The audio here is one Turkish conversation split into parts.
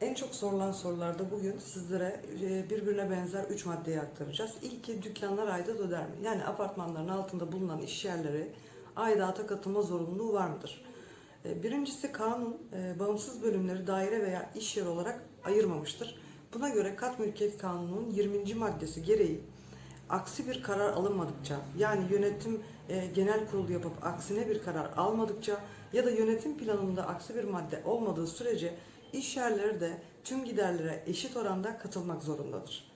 En çok sorulan sorularda bugün sizlere e, birbirine benzer 3 maddeyi aktaracağız. İlki dükkanlar aidat öder mi? Yani apartmanların altında bulunan iş yerleri aidata katılma zorunluluğu var mıdır? E, Birincisi kanun e, bağımsız bölümleri daire veya iş yeri olarak ayırmamıştır. Buna göre kat mülkiyet kanununun 20. maddesi gereği aksi bir karar alınmadıkça yani yönetim genel kurulu yapıp aksine bir karar almadıkça ya da yönetim planında aksi bir madde olmadığı sürece iş yerleri de tüm giderlere eşit oranda katılmak zorundadır.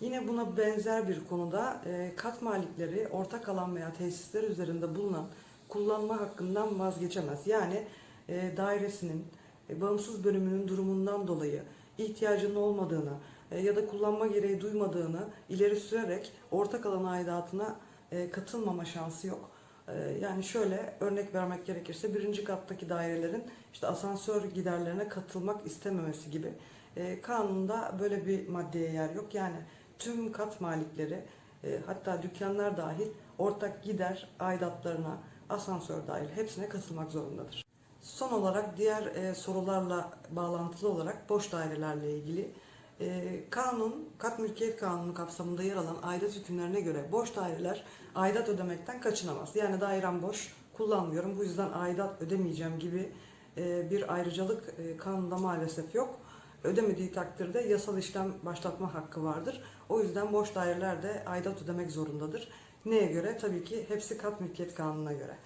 Yine buna benzer bir konuda e, kat malikleri ortak alan veya tesisler üzerinde bulunan kullanma hakkından vazgeçemez. Yani e, dairesinin e, bağımsız bölümünün durumundan dolayı ihtiyacının olmadığını ya da kullanma gereği duymadığını ileri sürerek ortak alan aidatına katılmama şansı yok. E, Yani şöyle örnek vermek gerekirse birinci kattaki dairelerin işte asansör giderlerine katılmak istememesi gibi. E, Kanunda böyle bir maddeye yer yok. Yani tüm kat malikleri e, hatta dükkanlar dahil ortak gider aidatlarına asansör dahil hepsine katılmak zorundadır. Son olarak diğer e, sorularla bağlantılı olarak boş dairelerle ilgili kanun, kat mülkiyet kanunu kapsamında yer alan aidat hükümlerine göre boş daireler aidat ödemekten kaçınamaz. Yani dairem boş, kullanmıyorum bu yüzden aidat ödemeyeceğim gibi e, bir ayrıcalık e, kanunda maalesef yok. Ödemediği takdirde yasal işlem başlatma hakkı vardır. O yüzden boş daireler de aidat ödemek zorundadır. Neye göre? Tabii ki hepsi kat mülkiyet kanununa göre.